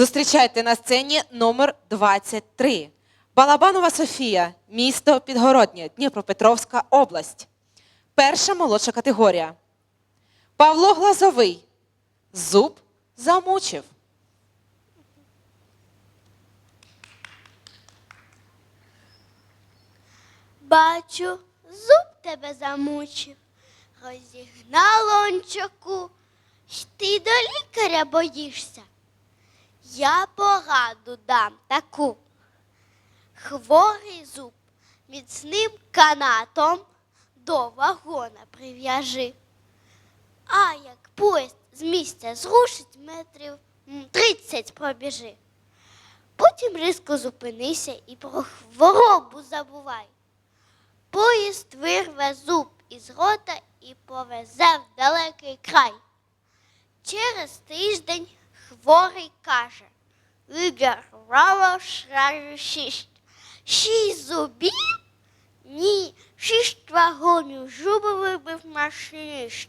Зустрічайте на сцені номер 23. Балабанова Софія, місто Підгороднє, Дніпропетровська область. Перша молодша категорія. Павло Глазовий. Зуб замучив. Бачу, зуб тебе замучив, розігнало ончаку, ти до лікаря боїшся. Я пораду дам таку. Хворий зуб міцним канатом до вагона прив'яжи. А як поїзд з місця зрушить метрів 30 пробіжи. Потім різко зупинися і про хворобу забувай. Поїзд вирве зуб із рота і повезе в далекий край. Через тиждень хворий каже, Відірвало шразу шість. Шість зубів? Ні, шість вагонів зуби вибив машиніст.